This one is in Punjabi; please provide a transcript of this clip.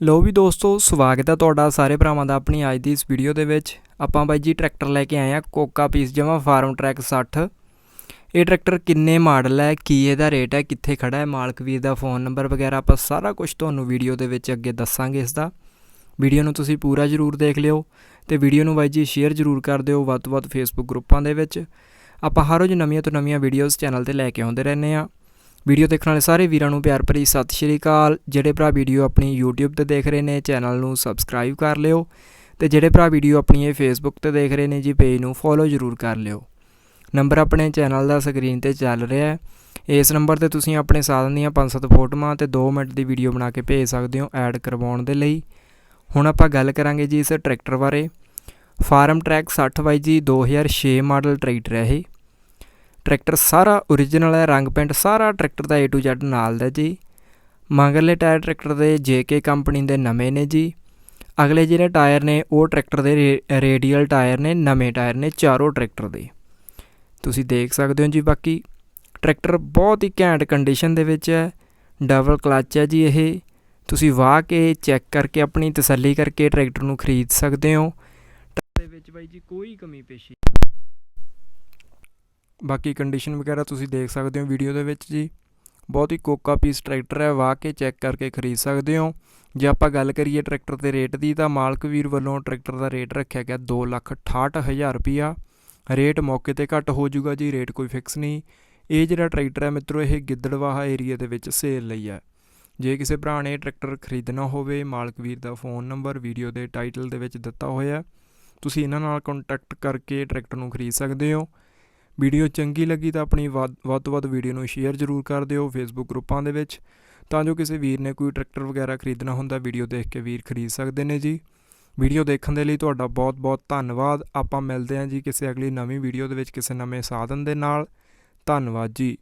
ਲੋ ਵੀ ਦੋਸਤੋ, ਸਵਾਗਤ ਹੈ ਤੁਹਾਡਾ ਸਾਰੇ ਭਰਾਵਾਂ ਦਾ ਆਪਣੀ ਅੱਜ ਦੀ ਇਸ ਵੀਡੀਓ ਦੇ ਵਿੱਚ। ਆਪਾਂ ਬਾਈ ਜੀ ਟਰੈਕਟਰ ਲੈ ਕੇ ਆਏ ਆ, ਕੋਕਾ ਪੀਸ ਜਮਾ ਫਾਰਮ ਟਰੈਕ 60 ਇਹ ਟਰੈਕਟਰ ਕਿੰਨੇ ਮਾਡਲ ਹੈ, ਕੀ ਇਹਦਾ ਰੇਟ ਹੈ, ਕਿੱਥੇ ਖੜਾ ਹੈ, ਮਾਲਕ ਵੀਰ ਦਾ ਫੋਨ ਨੰਬਰ ਵਗੈਰਾ ਆਪਾਂ ਸਾਰਾ ਕੁਝ ਤੁਹਾਨੂੰ ਵੀਡੀਓ ਦੇ ਵਿੱਚ ਅੱਗੇ ਦੱਸਾਂਗੇ ਇਸ ਦਾ। ਵੀਡੀਓ ਨੂੰ ਤੁਸੀਂ ਪੂਰਾ ਜ਼ਰੂਰ ਦੇਖ ਲਿਓ ਤੇ ਵੀਡੀਓ ਨੂੰ ਬਾਈ ਜੀ ਸ਼ੇਅਰ ਜ਼ਰੂਰ ਕਰ ਦਿਓ ਵੱਧ ਤੋਂ ਵੱਧ ਫੇਸਬੁੱਕ ਗਰੁੱਪਾਂ ਦੇ ਵਿੱਚ। ਆਪਾਂ ਹਰ ਰੋਜ਼ ਨਵੀਆਂ ਤੋਂ ਨਵੀਆਂ ਵੀਡੀਓਜ਼ ਚੈਨਲ ਤੇ ਲੈ ਕੇ ਆਉਂਦੇ ਰਹਿੰਦੇ ਆ ਵੀਡੀਓ ਦੇਖਣ ਵਾਲੇ ਸਾਰੇ ਵੀਰਾਂ ਨੂੰ ਪਿਆਰ ਭਰੀ ਸਤਿ ਸ਼੍ਰੀ ਅਕਾਲ। ਜਿਹੜੇ ਭਰਾ ਵੀਡੀਓ ਆਪਣੀ YouTube ਤੇ ਦੇਖ ਰਹੇ ਨੇ, ਚੈਨਲ ਨੂੰ ਸਬਸਕ੍ਰਾਈਬ ਕਰ ਲਿਓ ਤੇ ਜਿਹੜੇ ਭਰਾ ਵੀਡੀਓ ਆਪਣੀ ਇਹ Facebook ਤੇ ਦੇਖ ਰਹੇ ਨੇ ਜੀ ਪੇਜ ਨੂੰ ਫੋਲੋ ਜ਼ਰੂਰ ਕਰ ਲਿਓ। ਨੰਬਰ ਆਪਣੇ ਚੈਨਲ ਦਾ ਸਕਰੀਨ ਤੇ ਚੱਲ ਰਿਹਾ ਹੈ। ਇਸ ਨੰਬਰ ਤੇ ਤੁਸੀਂ ਆਪਣੇ ਸਾਧਨ ਦੀਆਂ 5-7 ਫੋਟੋਆਂ ਤੇ 2 ਮਿੰਟ ਦੀ ਵੀਡੀਓ ਬਣਾ ਕੇ ਭੇਜ ਸਕਦੇ ਹੋ ਐਡ ਕਰਵਾਉਣ ਦੇ ਲਈ। ਹੁਣ ਆਪਾਂ ਗੱਲ ਕਰਾਂਗੇ ਜੀ ਇਸ ਟਰੈਕਟਰ ਬਾਰੇ। ਫਾਰਮ ਟਰੈਕ 60 ਬਾਈ ਜੀ 2006 ਮਾਡਲ ਟਰੈਕਟਰ ਹੈ ਇਹ। ਟਰੈਕਟਰ ਸਾਰਾ origignal ਹੈ, ਰੰਗ ਪੈਂਟ ਸਾਰਾ ਟਰੈਕਟਰ ਦਾ A to Z ਨਾਲ ਦਾ ਜੀ। ਮੰਗਲੇ ਟਾਇਰ ਟਰੈਕਟਰ ਦੇ JK ਕੰਪਨੀ ਦੇ ਨਵੇਂ ਨੇ ਜੀ। ਅਗਲੇ ਜਿਹੜੇ ਟਾਇਰ ਨੇ, ਉਹ ਟਰੈਕਟਰ ਦੇ ਰੇ- ਰੇਡੀਅਲ ਟਾਇਰ ਨੇ, ਨਵੇਂ ਟਾਇਰ ਨੇ, ਚਾਰੋਂ ਟਰੈਕਟਰ ਦੇ। ਤੁਸੀਂ ਦੇਖ ਸਕਦੇ ਹੋ ਜੀ ਬਾਕੀ, ਟਰੈਕਟਰ ਬਹੁਤ ਹੀ ਘੈਂਟ ਕੰਡੀਸ਼ਨ ਦੇ ਵਿੱਚ ਹੈ ਡਬਲ ਕਲੱਚ ਹੈ ਜੀ ਇਹ। ਤੁਸੀਂ ਵਾਹ ਕੇ ਚੈੱਕ ਕਰਕੇ ਆਪਣੀ ਤਸੱਲੀ ਕਰਕੇ ਟਰੈਕਟਰ ਨੂੰ ਖਰੀਦ ਸਕਦੇ ਹੋ। ਟਰੈਕਟਰ ਦੇ ਵਿੱਚ ਬਾਈ ਜੀ ਕੋਈ ਕਮੀ ਪੇਸ਼ੀ ਬਾਕੀ ਕੰਡੀਸ਼ਨ ਵਗੈਰਾ ਤੁਸੀਂ ਦੇਖ ਸਕਦੇ ਹੋ ਵੀਡੀਓ ਦੇ ਵਿੱਚ ਜੀ। ਬਹੁਤ ਹੀ ਕੋਕਾ ਪੀਸ ਟਰੈਕਟਰ ਹੈ, ਵਾਹ ਕੇ ਚੈੱਕ ਕਰਕੇ ਖਰੀਦ ਸਕਦੇ ਹੋ। ਜੇ ਆਪਾਂ ਗੱਲ ਕਰੀਏ ਟਰੈਕਟਰ ਦੇ ਰੇਟ ਦੀ, ਤਾਂ ਮਾਲਕ ਵੀਰ ਵੱਲੋਂ ਟਰੈਕਟਰ ਦਾ ਰੇਟ ਰੱਖਿਆ ਗਿਆ 268000 ਰੁਪਿਆ ਰੇਟ ਮੌਕੇ ਤੇ ਘੱਟ ਹੋ ਜਾਊਗਾ ਜੀ ਰੇਟ ਕੋਈ ਫਿਕਸ ਨਹੀਂ। ਇਹ ਜਿਹੜਾ ਟਰੈਕਟਰ ਹੈ ਮਿੱਤਰੋ, ਇਹ ਗਿੱਦੜਵਾਹਾ ਏਰੀਆ ਦੇ ਵਿੱਚ ਸੇਲ ਲਈ ਹੈ। ਜੇ ਕਿਸੇ ਭਰਾ ਨੇ ਟਰੈਕਟਰ ਖਰੀਦਣਾ ਹੋਵੇ, ਮਾਲਕ ਵੀਰ ਦਾ ਫੋਨ ਨੰਬਰ ਵੀਡੀਓ ਦੇ ਟਾਈਟਲ ਦੇ ਵਿੱਚ ਦਿੱਤਾ ਹੋਇਆ ਤੁਸੀਂ ਇਹਨਾਂ ਨਾਲ ਕੰਟੈਕਟ ਕਰਕੇ ਟਰੈਕਟਰ ਨੂੰ ਖਰੀਦ ਸਕਦੇ ਹੋ। ਵੀਡੀਓ ਚੰਗੀ ਲੱਗੀ ਤਾਂ ਆਪਣੀ ਵੱਧ ਵੱਧ ਤੋਂ ਵੱਧ ਵੀਡੀਓ ਨੂੰ ਸ਼ੇਅਰ ਜ਼ਰੂਰ ਕਰ ਦਿਓ ਫੇਸਬੁੱਕ ਗਰੁੱਪਾਂ ਦੇ ਵਿੱਚ, ਤਾਂ ਜੋ ਕਿਸੇ ਵੀਰ ਨੇ ਕੋਈ ਟਰੈਕਟਰ ਵਗੈਰਾ ਖਰੀਦਣਾ ਹੁੰਦਾ, ਵੀਡੀਓ ਦੇਖ ਕੇ ਵੀਰ ਖਰੀਦ ਸਕਦੇ ਨੇ ਜੀ। ਵੀਡੀਓ ਦੇਖਣ ਦੇ ਲਈ ਤੁਹਾਡਾ ਬਹੁਤ-ਬਹੁਤ ਧੰਨਵਾਦ। ਆਪਾਂ ਮਿਲਦੇ ਹਾਂ ਜੀ ਕਿਸੇ ਅਗਲੀ ਨਵੀਂ ਵੀਡੀਓ ਦੇ ਵਿੱਚ ਕਿਸੇ ਨਵੇਂ ਸਾਧਨ ਦੇ ਨਾਲ। ਧੰਨਵਾਦ ਜੀ।